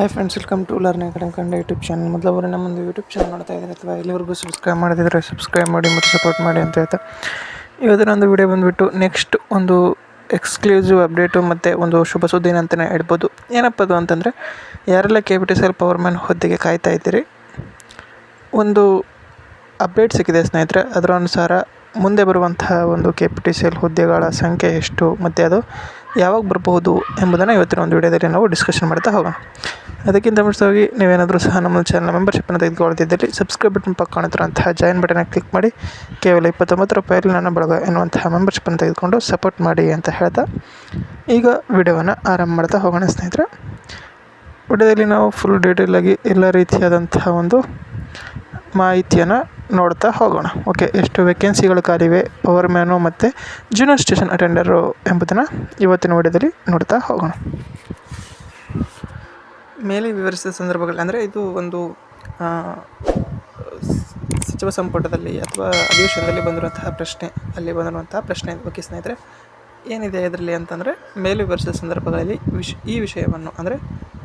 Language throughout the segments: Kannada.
Hi friends welcome to learning ಕಡೆ ಕಂಡ ಯೂಟ್ಯೂಬ್ ಚಾನಲ್ ಮೊದಲವರು ನಮ್ಮೊಂದು ಯೂಟ್ಯೂಬ್ ಚಾನಲ್ ನೋಡ್ತಾ ಇದ್ದಾರೆ ಅಥವಾ ಇಲ್ಲಿವರೆಗೂ ಸಬ್ಸ್ಕ್ರೈಬ್ ಮಾಡಿದರೆ ಸಬ್ಸ್ಕ್ರೈಬ್ ಮಾಡಿ ಮತ್ತು ಸಪೋರ್ಟ್ ಮಾಡಿ ಅಂತ ಹೇಳ್ತಾ. ಇವತ್ತಿನ ಒಂದು ವಿಡಿಯೋ ಬಂದುಬಿಟ್ಟು ನೆಕ್ಸ್ಟ್ ಒಂದು ಎಕ್ಸ್ಕ್ಲೂಸಿವ್ ಅಪ್ಡೇಟು ಮತ್ತು ಒಂದು ಶುಭ ಸುದ್ದಿ ಅಂತಲೇ ಹೇಳ್ಬೋದು. ಏನಪ್ಪ ಅದು ಅಂತಂದರೆ, ಯಾರೆಲ್ಲ K P T C power man ಹುದ್ದೆಗೆ ಕಾಯ್ತಾ ಇದ್ದೀರಿ, ಒಂದು ಅಪ್ಡೇಟ್ ಸಿಕ್ಕಿದೆ ಸ್ನೇಹಿತರೆ. ಅದರ ಅನುಸಾರ ಮುಂದೆ ಬರುವಂತಹ ಒಂದು K P T C L ಹುದ್ದೆಗಳ ಸಂಖ್ಯೆ ಎಷ್ಟು, ಮತ್ತು ಅದು ಯಾವಾಗ ಬರಬಹುದು ಎಂಬುದನ್ನು ಇವತ್ತಿನ ಒಂದು ವಿಡಿಯೋದಲ್ಲಿ ನಾವು ಡಿಸ್ಕಷನ್ ಮಾಡ್ತಾ ಹೋಗೋಣ. ಅದಕ್ಕಿಂತ ಮುಂಚಿತವಾಗಿ ನೀವೇನಾದರೂ ಸಹ ನಮ್ಮ ಚಾನಲ್ ಮೆಂಬರ್ಶಿಪ್ಪನ್ನು ತೆಗೆದುಕೊಳ್ತಿದ್ದಲ್ಲಿ ಸಬ್ಸ್ಕ್ರೈಬ್ ಬಟನ್ ಪಕ್ಕ ಕಾಣುತ್ತಿರುವಂತಹ ಜಾಯಿನ್ ಬಟನ್ನ ಕ್ಲಿಕ್ ಮಾಡಿ, ಕೇವಲ ಇಪ್ಪತ್ತೊಂಬತ್ತು ರೂಪಾಯಲ್ಲಿ ನನ್ನ ಬಳಗ ಎನ್ನುವಂತಹ ಮೆಂಬರ್ಶಿಪ್ಪನ್ನು ತೆಗೆದುಕೊಂಡು ಸಪೋರ್ಟ್ ಮಾಡಿ ಅಂತ ಹೇಳ್ತಾ ಈಗ ವಿಡಿಯೋವನ್ನು ಆರಂಭ ಮಾಡ್ತಾ ಹೋಗೋಣ ಸ್ನೇಹಿತರೆ. ವಿಡಿಯೋದಲ್ಲಿ ನಾವು ಫುಲ್ ಡೀಟೇಲಾಗಿ ಎಲ್ಲ ರೀತಿಯಾದಂತಹ ಒಂದು ಮಾಹಿತಿಯನ್ನು ನೋಡ್ತಾ ಹೋಗೋಣ. ಓಕೆ, ಎಷ್ಟು ವೇಕೆನ್ಸಿಗಳು ಕಾಲಿವೆ ಪವರ್ ಮ್ಯಾನು ಮತ್ತು ಜೂನಿಯರ್ ಸ್ಟೇಷನ್ ಅಟೆಂಡರು ಎಂಬುದನ್ನು ಇವತ್ತಿನ ವಿಡಿಯೋದಲ್ಲಿ ನೋಡ್ತಾ ಹೋಗೋಣ. ಮೇಲೆ ವಿವರಿಸಿದ ಸಂದರ್ಭಗಳಲ್ಲಿ ಅಂದರೆ ಇದು ಒಂದು ಸಚಿವ ಸಂಪುಟದಲ್ಲಿ ಅಥವಾ ಅಧಿವೇಶನದಲ್ಲಿ ಬಂದಿರುವಂತಹ ಪ್ರಶ್ನೆ, ಅಲ್ಲಿ ಬಂದಿರುವಂತಹ ಪ್ರಶ್ನೆ ಓಕೆ ಸ್ನೇಹಿತರೆ, ಏನಿದೆ ಇದರಲ್ಲಿ ಅಂತಂದರೆ, ಮೇಲೆ ವಿವರಿಸಿದ ಸಂದರ್ಭಗಳಲ್ಲಿ ವಿಶ್ ಈ ವಿಷಯವನ್ನು ಅಂದರೆ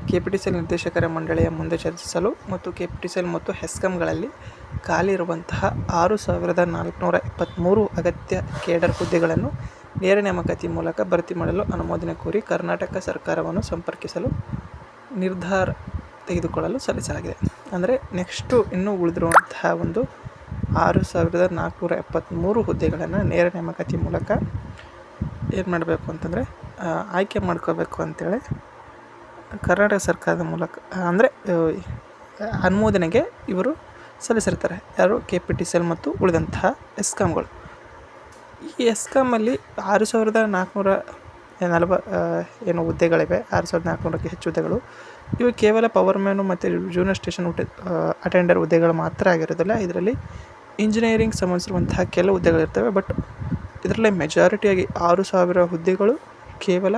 K P T C L ನಿರ್ದೇಶಕರ ಮಂಡಳಿಯ ಮುಂದೆ ಚರ್ಚಿಸಲು ಮತ್ತು K P T C L ಮತ್ತು ಹೆಸ್ಕಾಂಗಳಲ್ಲಿ ಖಾಲಿ ಇರುವಂತಹ ಆರು ಸಾವಿರದ ನಾಲ್ಕುನೂರ ಇಪ್ಪತ್ತ್ಮೂರು ಅಗತ್ಯ ಕೇಡರ್ ಹುದ್ದೆಗಳನ್ನು ನೇರ ನೇಮಕಾತಿ ಮೂಲಕ ಭರ್ತಿ ಮಾಡಲು ಅನುಮೋದನೆ ಕೋರಿ ಕರ್ನಾಟಕ ಸರ್ಕಾರವನ್ನು ಸಂಪರ್ಕಿಸಲು ನಿರ್ಧಾರ ತೆಗೆದುಕೊಳ್ಳಲು ಸಲ್ಲಿಸಲಾಗಿದೆ. ಅಂದರೆ ನೆಕ್ಸ್ಟು ಇನ್ನೂ ಉಳಿದಿರುವಂತಹ ಒಂದು ಆರು ಸಾವಿರದ ನಾಲ್ಕುನೂರ ಎಪ್ಪತ್ತ್ಮೂರು ಹುದ್ದೆಗಳನ್ನು ನೇರ ನೇಮಕಾತಿ ಮೂಲಕ ಏನು ಮಾಡಬೇಕು ಅಂತಂದರೆ ಆಯ್ಕೆ ಮಾಡ್ಕೋಬೇಕು ಅಂತೇಳಿ ಕರ್ನಾಟಕ ಸರ್ಕಾರದ ಮೂಲಕ, ಅಂದರೆ ಅನುಮೋದನೆಗೆ ಇವರು ಸಲ್ಲಿಸಿರ್ತಾರೆ. ಯಾರು? K P T C L ಮತ್ತು ಉಳಿದಂತಹ ಎಸ್ಕಾಮ್ಗಳು ಈ ಎಸ್ಕಾಮಲ್ಲಿ ಆರು ಸಾವಿರದ ನಾಲ್ಕುನೂರ ನಲವ ಏನು ಹುದ್ದೆಗಳಿವೆ, ಆರು ಸಾವಿರದ ನಾಲ್ಕುನೂರಕ್ಕೆ ಹೆಚ್ಚು ಹುದ್ದೆಗಳು. ಇವು ಕೇವಲ ಪವರ್ ಮ್ಯಾನು ಮತ್ತು ಜೂನಿಯರ್ ಸ್ಟೇಷನ್ ಹುಟ್ಟಿ ಅಟೆಂಡರ್ ಹುದ್ದೆಗಳು ಮಾತ್ರ ಆಗಿರೋದಿಲ್ಲ. ಇದರಲ್ಲಿ ಇಂಜಿನಿಯರಿಂಗ್ ಸಂಬಂಧಿಸಿರುವಂತಹ ಕೆಲವು ಹುದ್ದೆಗಳಿರ್ತವೆ. ಬಟ್ ಇದರಲ್ಲಿ ಮೆಜಾರಿಟಿಯಾಗಿ ಆರು ಸಾವಿರ ಹುದ್ದೆಗಳು ಕೇವಲ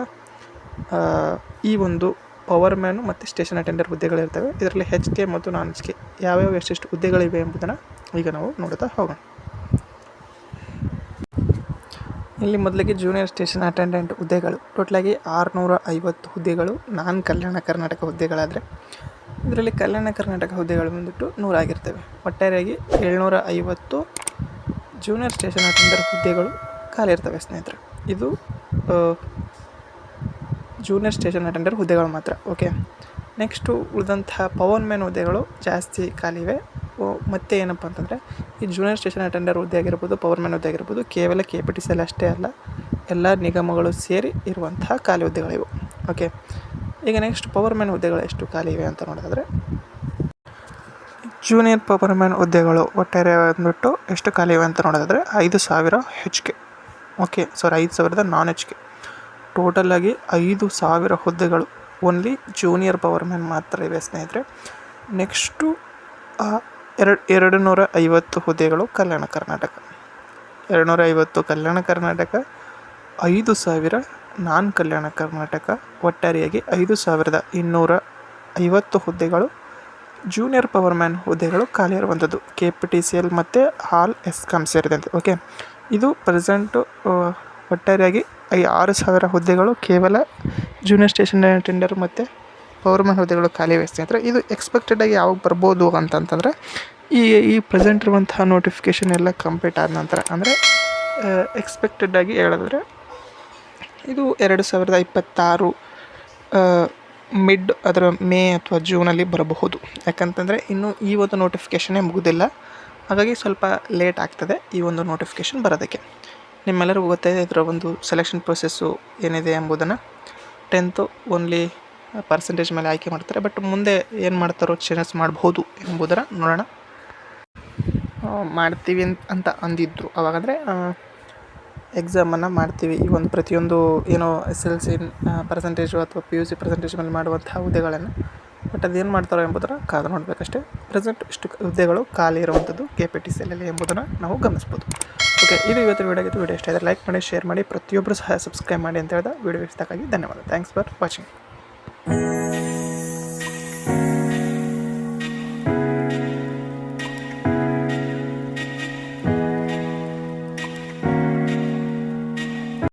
ಈ ಒಂದು ಪವರ್ ಮ್ಯಾನು ಮತ್ತು ಸ್ಟೇಷನ್ ಅಟೆಂಡರ್ ಹುದ್ದೆಗಳಿರ್ತವೆ. ಇದರಲ್ಲಿ ಹೆಚ್ ಕೆ ಮತ್ತು ನಾನ್ ಎಚ್ ಕೆ ಯಾವ್ಯಾವ ಎಷ್ಟೆಷ್ಟು ಹುದ್ದೆಗಳಿವೆ ಎಂಬುದನ್ನು ಈಗ ನಾವು ನೋಡುತ್ತಾ ಹೋಗೋಣ. ಇಲ್ಲಿ ಮೊದಲಿಗೆ ಜೂನಿಯರ್ ಸ್ಟೇಷನ್ ಅಟೆಂಡೆಂಟ್ ಹುದ್ದೆಗಳು. ಟೋಟಲಾಗಿ ಆರುನೂರ ಐವತ್ತು ಹುದ್ದೆಗಳು ನಾನ್ ಕಲ್ಯಾಣ ಕರ್ನಾಟಕ ಹುದ್ದೆಗಳಾದರೆ ಇದರಲ್ಲಿ ಕಲ್ಯಾಣ ಕರ್ನಾಟಕ ಹುದ್ದೆಗಳು ಬಂದುಬಿಟ್ಟು ನೂರಾಗಿರ್ತವೆ. ಒಟ್ಟಾರೆಯಾಗಿ ಏಳ್ನೂರ ಐವತ್ತು ಜೂನಿಯರ್ ಸ್ಟೇಷನ್ ಅಟೆಂಡರ್ ಹುದ್ದೆಗಳು ಖಾಲಿ ಇರ್ತವೆ ಸ್ನೇಹಿತರೆ. ಇದು ಜೂನಿಯರ್ ಸ್ಟೇಷನ್ ಅಟೆಂಡರ್ ಹುದ್ದೆಗಳು ಮಾತ್ರ ಓಕೆ ನೆಕ್ಸ್ಟು ಉಳಿದಂತಹ ಪವನ್ ಮ್ಯಾನ್ ಹುದ್ದೆಗಳು ಜಾಸ್ತಿ ಖಾಲಿ ಇವೆ. ಮತ್ತೆ ಏನಪ್ಪ ಅಂತಂದರೆ, ಈ ಜೂನಿಯರ್ ಸ್ಟೇಷನ್ ಅಟೆಂಡರ್ ಹುದ್ದೆ ಆಗಿರ್ಬೋದು ಪವರ್ ಮ್ಯಾನ್ ಹುದ್ದೆ ಆಗಿರ್ಬೋದು, ಕೇವಲ ಕೆ ಪಿ ಟಿ ಸಿ ಅಷ್ಟೇ ಅಲ್ಲ, ಎಲ್ಲ ನಿಗಮಗಳು ಸೇರಿ ಇರುವಂತಹ ಖಾಲಿ ಹುದ್ದೆಗಳಿವು ಓಕೆ ಈಗ ನೆಕ್ಸ್ಟ್ ಪವರ್ ಮ್ಯಾನ್ ಹುದ್ದೆಗಳು ಎಷ್ಟು ಖಾಲಿ ಇವೆ ಅಂತ ನೋಡೋದಾದರೆ ಜೂನಿಯರ್ ಪವರ್ ಮ್ಯಾನ್ ಹುದ್ದೆಗಳು ಒಟ್ಟಾರೆ ಬಂದ್ಬಿಟ್ಟು ಎಷ್ಟು ಖಾಲಿ ಇವೆ ಅಂತ ನೋಡೋದಾದರೆ, ಐದು ಸಾವಿರ ಹೆಚ್ ಕೆ ಓಕೆ ಸಾರಿ ಐದು ಸಾವಿರದ ನಾನ್ ಹೆಚ್ ಕೆ ಟೋಟಲಾಗಿ ಐದು ಸಾವಿರ ಹುದ್ದೆಗಳು. ಓನ್ಲಿ ಜೂನಿಯರ್ ಪವರ್ ಮ್ಯಾನ್ ಮಾತ್ರ ಇವೆ ಸ್ನೇಹಿತರೆ. ನೆಕ್ಸ್ಟು ಎರಡು ಎರಡು ನೂರ ಐವತ್ತು ಹುದ್ದೆಗಳು ಕಲ್ಯಾಣ ಕರ್ನಾಟಕ. ಎರಡು ನೂರ ಐವತ್ತು ಕಲ್ಯಾಣ ಕರ್ನಾಟಕ, ಐದು ಸಾವಿರ ನಾನ್ ಕಲ್ಯಾಣ ಕರ್ನಾಟಕ, ಒಟ್ಟಾರೆಯಾಗಿ ಐದು ಸಾವಿರದ ಇನ್ನೂರ ಐವತ್ತು ಹುದ್ದೆಗಳು ಜೂನಿಯರ್ ಪವರ್ ಮ್ಯಾನ್ ಹುದ್ದೆಗಳು ಖಾಲಿ ಇರುವಂಥದ್ದು K P T C L ಮತ್ತು ಹಾಲ್ ಎಸ್ಕಾಮ್ ಸೇರಿದಂತೆ ಓಕೆ ಇದು ಪ್ರೆಸೆಂಟು ಒಟ್ಟಾರೆಯಾಗಿ ಈ ಆರು ಸಾವಿರ ಹುದ್ದೆಗಳು ಕೇವಲ ಜೂನಿಯರ್ ಸ್ಟೇಷನ್ ಅಟೆಂಡರ್ ಮತ್ತು ಪವರ್ ಮ್ಯಾನ್ ಹುದ್ದೆಗಳು ಖಾಲಿ ವ್ಯವಸ್ಥೆ ಆದರೆ ಇದು ಎಕ್ಸ್ಪೆಕ್ಟೆಡ್ ಆಗಿ ಯಾವಾಗ ಬರ್ಬೋದು ಅಂತಂತಂದರೆ, ಈ ಈ ಪ್ರೆಸೆಂಟ್ ಇರುವಂತಹ ನೋಟಿಫಿಕೇಷನ್ ಎಲ್ಲ ಕಂಪ್ಲೀಟ್ ಆದ ನಂತರ, ಅಂದರೆ ಎಕ್ಸ್ಪೆಕ್ಟೆಡ್ ಆಗಿ ಹೇಳಿದ್ರೆ ಇದು ಎರಡು ಸಾವಿರದ ಇಪ್ಪತ್ತಾರು ಮಿಡ್ ಅದರ ಮೇ ಅಥವಾ ಜೂನಲ್ಲಿ ಬರಬಹುದು. ಯಾಕಂತಂದರೆ, ಇನ್ನು ಈ ಒಂದು ನೋಟಿಫಿಕೇಷನೇ ಮುಗುದಿಲ್ಲ. ಹಾಗಾಗಿ ಸ್ವಲ್ಪ ಲೇಟ್ ಆಗ್ತದೆ ಈ ಒಂದು ನೋಟಿಫಿಕೇಷನ್ ಬರೋದಕ್ಕೆ. ನಿಮ್ಮೆಲ್ಲರಿಗೂ ಗೊತ್ತಾಯಿದೆ ಇದರ ಒಂದು ಸೆಲೆಕ್ಷನ್ ಪ್ರೊಸೆಸ್ಸು ಏನಿದೆ ಎಂಬುದನ್ನು ಟೆಂತು ಓನ್ಲಿ ಪರ್ಸೆಂಟೇಜ್ ಮೇಲೆ ಆಯ್ಕೆ ಮಾಡ್ತಾರೆ. ಬಟ್ ಮುಂದೆ ಏನು ಮಾಡ್ತಾರೋ ಚೇಂಜಸ್ ಮಾಡ್ಬೋದು ಎಂಬುದರ ನೋಡೋಣ. ಮಾಡ್ತೀವಿ ಅಂತ ಅಂದಿದ್ದರು ಅವಾಗಂದರೆ ಎಕ್ಸಾಮನ್ನು ಮಾಡ್ತೀವಿ. ಈ ಒಂದು ಪ್ರತಿಯೊಂದು ಏನೋ ಎಸ್ ಎಲ್ ಸಿ ಪರ್ಸೆಂಟೇಜು ಅಥವಾ ಪಿ ಯು ಸಿ ಪರ್ಸೆಂಟೇಜ್ ಮೇಲೆ ಮಾಡುವಂಥ ಹುದ್ದೆಗಳನ್ನು. ಬಟ್ ಅದೇನು ಮಾಡ್ತಾರೋ ಎಂಬುದರ ಕಾದು ನೋಡಬೇಕಷ್ಟೇ. ಪ್ರೆಸೆಂಟ್ ಇಷ್ಟು ಹುದ್ದೆಗಳು ಖಾಲಿ ಇರುವಂಥದ್ದು K P T C L ಎಂಬುದನ್ನು ನಾವು ಗಮನಿಸ್ಬೋದು. ಓಕೆ ಇದು ಇವತ್ತಿನ ವೀಡಿಯೋ ವಿಡಿಯೋ ಇಷ್ಟ ಆದರೆ ಲೈಕ್ ಮಾಡಿ ಶೇರ್ ಮಾಡಿ ಪ್ರತಿಯೊಬ್ಬರು ಸಹ ಸಬ್ಸ್ಕ್ರೈಬ್ ಮಾಡಿ ಅಂತ ಹೇಳಿದ. ವಿಡಿಯೋ ಇಷ್ಟಕ್ಕಾಗಿ ಧನ್ಯವಾದ. Thanks for watching